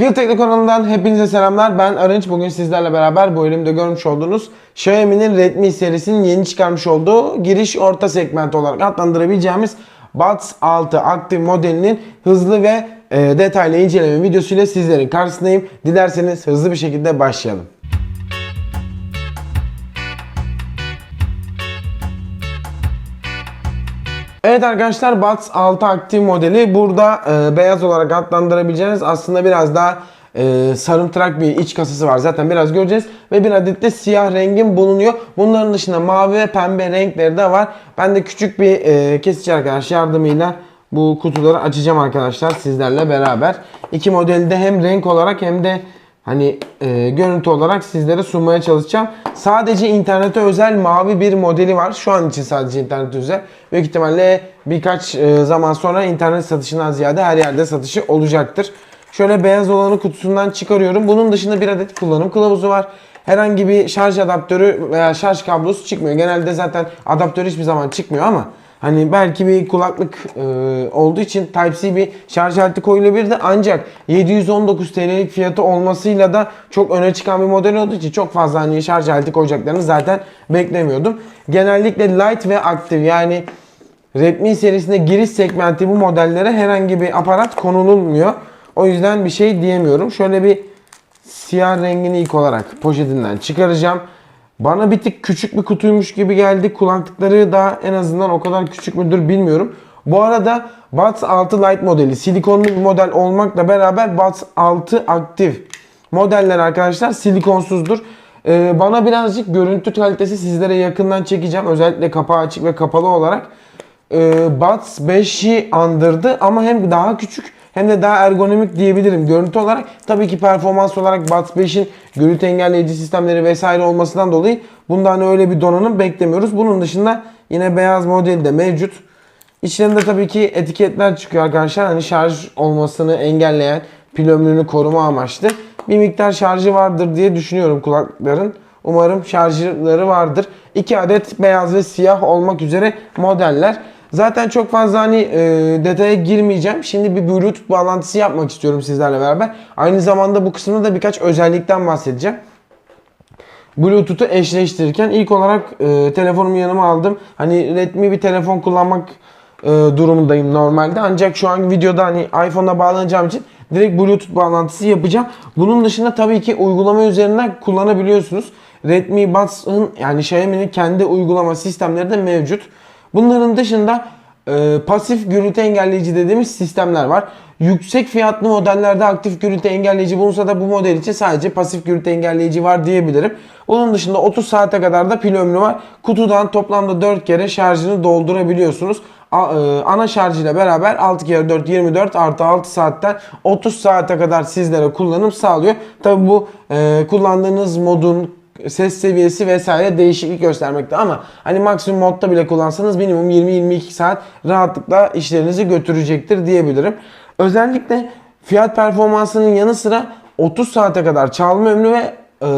Field Teknik kanalından hepinize selamlar. Ben Arınç. Bugün sizlerle beraber bu elimde görmüş olduğunuz Xiaomi'nin Redmi serisinin yeni çıkarmış olduğu giriş orta segment olarak adlandırabileceğimiz Buds 6 aktif modelinin hızlı ve e, detaylı inceleme videosuyla sizlerin karşısındayım. Dilerseniz hızlı bir şekilde başlayalım. Evet arkadaşlar Buds 6 aktif modeli burada e, beyaz olarak adlandırabileceğiniz aslında biraz daha e, sarımtırak bir iç kasası var. Zaten biraz göreceğiz. Ve bir adet de siyah rengin bulunuyor. Bunların dışında mavi ve pembe renkleri de var. Ben de küçük bir e, kesici arkadaş yardımıyla bu kutuları açacağım arkadaşlar sizlerle beraber. İki modeli de hem renk olarak hem de hani e, görüntü olarak sizlere sunmaya çalışacağım. Sadece internete özel mavi bir modeli var. Şu an için sadece internete özel. Büyük ihtimalle birkaç e, zaman sonra internet satışından ziyade her yerde satışı olacaktır. Şöyle beyaz olanı kutusundan çıkarıyorum. Bunun dışında bir adet kullanım kılavuzu var. Herhangi bir şarj adaptörü veya şarj kablosu çıkmıyor. Genelde zaten adaptör hiçbir zaman çıkmıyor ama Hani belki bir kulaklık e, olduğu için Type-C bir şarj aleti koyulabilirdi ancak 719 TL'lik fiyatı olmasıyla da çok öne çıkan bir model olduğu için çok fazla hani şarj aleti koyacaklarını zaten beklemiyordum. Genellikle light ve aktif yani Redmi serisinde giriş segmenti bu modellere herhangi bir aparat konulmuyor. O yüzden bir şey diyemiyorum. Şöyle bir siyah rengini ilk olarak poşetinden çıkaracağım. Bana bir tık küçük bir kutuymuş gibi geldi. Kulaklıkları da en azından o kadar küçük müdür bilmiyorum. Bu arada Buds 6 Lite modeli silikonlu bir model olmakla beraber Buds 6 aktif modeller arkadaşlar silikonsuzdur. Ee, bana birazcık görüntü kalitesi sizlere yakından çekeceğim. Özellikle kapağı açık ve kapalı olarak. Ee, Buds 5'i andırdı ama hem daha küçük hem de daha ergonomik diyebilirim görüntü olarak. Tabii ki performans olarak Buds 5'in gürültü engelleyici sistemleri vesaire olmasından dolayı bundan öyle bir donanım beklemiyoruz. Bunun dışında yine beyaz modeli de mevcut. İçlerinde tabii ki etiketler çıkıyor arkadaşlar. Hani şarj olmasını engelleyen, pil ömrünü koruma amaçlı. Bir miktar şarjı vardır diye düşünüyorum kulaklıkların. Umarım şarjları vardır. 2 adet beyaz ve siyah olmak üzere modeller. Zaten çok fazla hani e, detaya girmeyeceğim. Şimdi bir Bluetooth bağlantısı yapmak istiyorum sizlerle beraber. Aynı zamanda bu kısımda da birkaç özellikten bahsedeceğim. Bluetooth'u eşleştirirken ilk olarak e, telefonumu yanıma aldım. Hani Redmi bir telefon kullanmak e, durumundayım normalde. Ancak şu an videoda hani iPhone'a bağlanacağım için direkt Bluetooth bağlantısı yapacağım. Bunun dışında tabii ki uygulama üzerinden kullanabiliyorsunuz. Redmi Buds'ın yani Xiaomi'nin kendi uygulama sistemleri de mevcut. Bunların dışında e, pasif gürültü engelleyici dediğimiz sistemler var. Yüksek fiyatlı modellerde aktif gürültü engelleyici bulunsa da bu model için sadece pasif gürültü engelleyici var diyebilirim. Onun dışında 30 saate kadar da pil ömrü var. Kutudan toplamda 4 kere şarjını doldurabiliyorsunuz. A, e, ana şarjıyla beraber 6 kere 4 24 artı 6 saatten 30 saate kadar sizlere kullanım sağlıyor. Tabi bu e, kullandığınız modun ses seviyesi vesaire değişiklik göstermekte ama hani maksimum modda bile kullansanız minimum 20-22 saat rahatlıkla işlerinizi götürecektir diyebilirim. Özellikle fiyat performansının yanı sıra 30 saate kadar çalma ömrü ve e,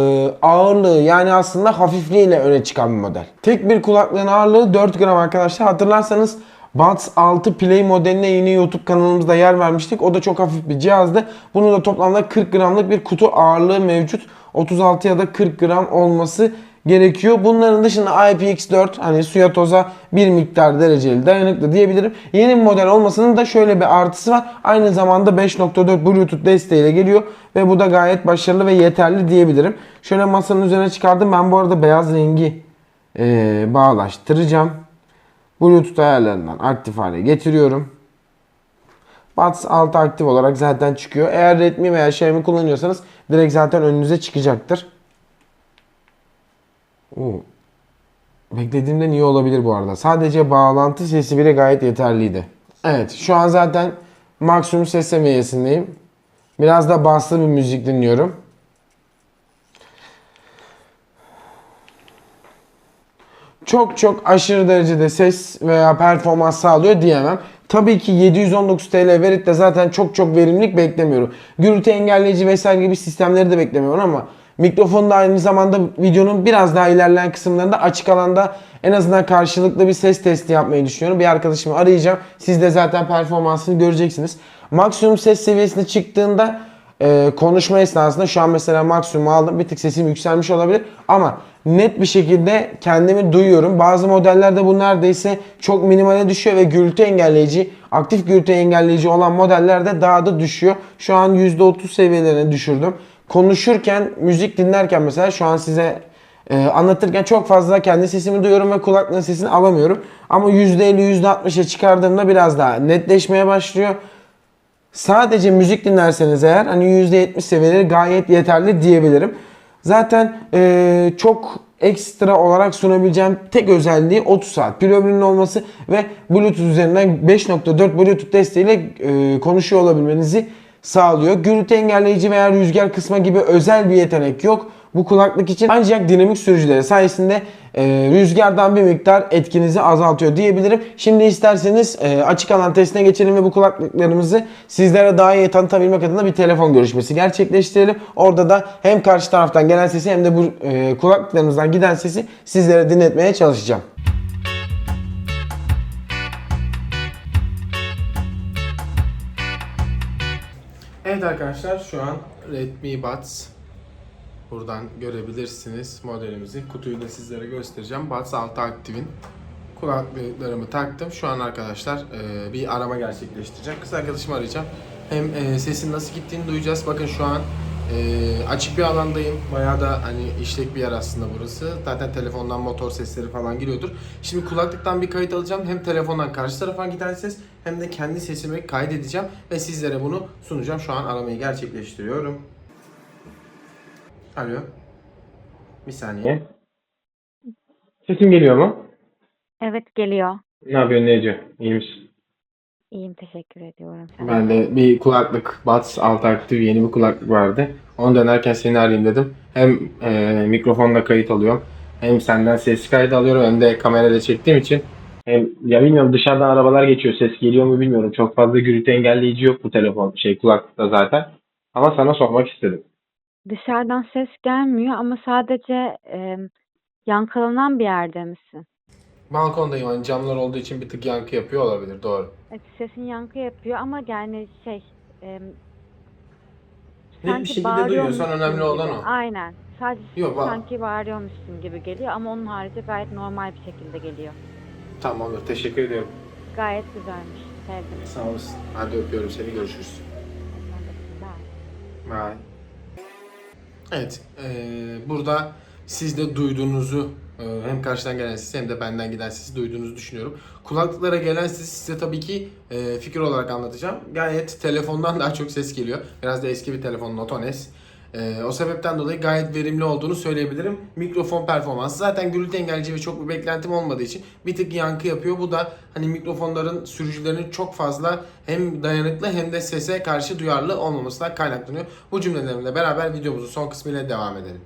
ağırlığı yani aslında hafifliğiyle öne çıkan bir model. Tek bir kulaklığın ağırlığı 4 gram arkadaşlar. Hatırlarsanız Buds 6 Play modeline yine YouTube kanalımızda yer vermiştik. O da çok hafif bir cihazdı. Bunun da toplamda 40 gramlık bir kutu ağırlığı mevcut. 36 ya da 40 gram olması gerekiyor. Bunların dışında IPX4 hani suya toza bir miktar dereceli dayanıklı diyebilirim. Yeni model olmasının da şöyle bir artısı var. Aynı zamanda 5.4 Bluetooth desteğiyle geliyor ve bu da gayet başarılı ve yeterli diyebilirim. Şöyle masanın üzerine çıkardım. Ben bu arada beyaz rengi ee, bağlaştıracağım. Bluetooth ayarlarından aktif hale getiriyorum. Buds 6 aktif olarak zaten çıkıyor. Eğer Redmi veya Xiaomi kullanıyorsanız direkt zaten önünüze çıkacaktır. Oo. Beklediğimden iyi olabilir bu arada. Sadece bağlantı sesi bile gayet yeterliydi. Evet şu an zaten maksimum ses seviyesindeyim. Biraz da baslı bir müzik dinliyorum. çok çok aşırı derecede ses veya performans sağlıyor diyemem. Tabii ki 719 TL verip de zaten çok çok verimlilik beklemiyorum. Gürültü engelleyici vesaire gibi sistemleri de beklemiyorum ama mikrofonu da aynı zamanda videonun biraz daha ilerleyen kısımlarında açık alanda en azından karşılıklı bir ses testi yapmayı düşünüyorum. Bir arkadaşımı arayacağım. Siz de zaten performansını göreceksiniz. Maksimum ses seviyesine çıktığında e, konuşma esnasında şu an mesela maksimum aldım. Bir tık sesim yükselmiş olabilir ama net bir şekilde kendimi duyuyorum. Bazı modellerde bu neredeyse çok minimale düşüyor ve gürültü engelleyici, aktif gürültü engelleyici olan modellerde daha da düşüyor. Şu an %30 seviyelerine düşürdüm. Konuşurken, müzik dinlerken mesela şu an size e, anlatırken çok fazla kendi sesimi duyuyorum ve kulaklığın sesini alamıyorum. Ama %50, %60'a çıkardığımda biraz daha netleşmeye başlıyor. Sadece müzik dinlerseniz eğer hani %70 seviyeleri gayet yeterli diyebilirim. Zaten eee, çok ekstra olarak sunabileceğim tek özelliği 30 saat pil ömrünün olması ve Bluetooth üzerinden 5.4 Bluetooth desteğiyle eee, konuşuyor olabilmenizi sağlıyor. Gürültü engelleyici veya rüzgar kısma gibi özel bir yetenek yok bu kulaklık için. Ancak dinamik sürücüleri sayesinde eee, rüzgardan bir miktar etkinizi azaltıyor diyebilirim. Şimdi isterseniz eee, açık alan testine geçelim ve bu kulaklıklarımızı sizlere daha iyi tanıtabilmek adına bir telefon görüşmesi gerçekleştirelim. Orada da hem karşı taraftan gelen sesi hem de bu eee, kulaklıklarımızdan giden sesi sizlere dinletmeye çalışacağım. Evet arkadaşlar şu an Redmi Buds buradan görebilirsiniz modelimizi. Kutuyu da sizlere göstereceğim. Buds 6 Active'in kulaklıklarımı taktım. Şu an arkadaşlar e, bir arama gerçekleştireceğim. Kız arkadaşımı arayacağım. Hem e, sesin nasıl gittiğini duyacağız. Bakın şu an e, açık bir alandayım. Bayağı da hani işlek bir yer aslında burası. Zaten telefondan motor sesleri falan geliyordur. Şimdi kulaklıktan bir kayıt alacağım. Hem telefondan karşı tarafa giden ses hem de kendi sesimi kaydedeceğim ve sizlere bunu sunacağım. Şu an aramayı gerçekleştiriyorum. Alo. Bir saniye. Sesim geliyor mu? Evet geliyor. Ne yapıyorsun Nece? İyi misin? İyiyim teşekkür ediyorum. Sen Ben de bir kulaklık Buds Alt Active yeni bir kulaklık vardı. Onu denerken seni arayayım dedim. Hem e, mikrofonla kayıt alıyorum. Hem senden ses kaydı alıyorum. Hem de kamerayla çektiğim için. Hem ya bilmiyorum dışarıdan arabalar geçiyor. Ses geliyor mu bilmiyorum. Çok fazla gürültü engelleyici yok bu telefon şey kulaklıkta zaten. Ama sana sormak istedim. Dışarıdan ses gelmiyor ama sadece e, yankılanan bir yerde misin? Balkondayım hani camlar olduğu için bir tık yankı yapıyor olabilir doğru. Evet, sesin yankı yapıyor ama yani şey e, bir sanki şekilde bağırıyormuşsun duyuyorsan önemli olan gibi. o. Aynen. Sadece Yok, ba- sanki bağırıyormuşsun gibi geliyor ama onun harici gayet normal bir şekilde geliyor. Tamam olur teşekkür ediyorum. Gayet güzelmiş. Sevdim. Sağ olasın. Hadi öpüyorum seni görüşürüz. Ben de güzel. Vay. Evet, eee, burada siz de duyduğunuzu eee, hem karşıdan gelen sesi hem de benden giden sesi duyduğunuzu düşünüyorum. Kulaklıklara gelen sesi size tabii ki eee, fikir olarak anlatacağım. Gayet telefondan daha çok ses geliyor. Biraz da eski bir telefon Note 10S. Eee, o sebepten dolayı gayet verimli olduğunu söyleyebilirim. Mikrofon performansı zaten gürültü engelleyici ve çok bir beklentim olmadığı için bir tık yankı yapıyor. Bu da hani mikrofonların sürücülerinin çok fazla hem dayanıklı hem de sese karşı duyarlı olmamasından kaynaklanıyor. Bu cümlelerimle beraber videomuzun son kısmıyla devam edelim.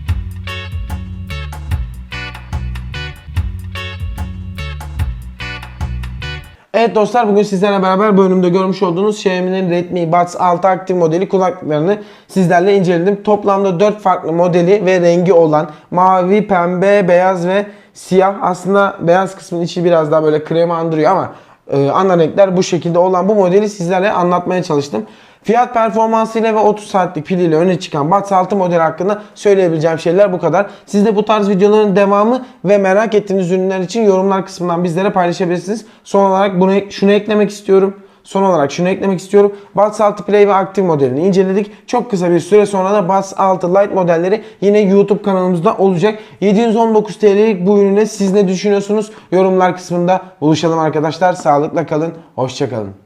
Evet dostlar bugün sizlerle beraber bölümde görmüş olduğunuz Xiaomi'nin Redmi Buds 6 aktif modeli kulaklıklarını sizlerle inceledim. Toplamda 4 farklı modeli ve rengi olan mavi, pembe, beyaz ve siyah. Aslında beyaz kısmın içi biraz daha böyle krema andırıyor ama e, ana renkler bu şekilde olan bu modeli sizlerle anlatmaya çalıştım. Fiyat performansıyla ve 30 saatlik piliyle öne çıkan Buds 6 modeli hakkında söyleyebileceğim şeyler bu kadar. Siz de bu tarz videoların devamı ve merak ettiğiniz ürünler için yorumlar kısmından bizlere paylaşabilirsiniz. Son olarak bunu şunu eklemek istiyorum. Son olarak şunu eklemek istiyorum. Buds 6 Play ve aktif modelini inceledik. Çok kısa bir süre sonra da Buds 6 Lite modelleri yine YouTube kanalımızda olacak. 719 TL'lik bu ürüne siz ne düşünüyorsunuz? Yorumlar kısmında buluşalım arkadaşlar. Sağlıkla kalın. Hoşçakalın.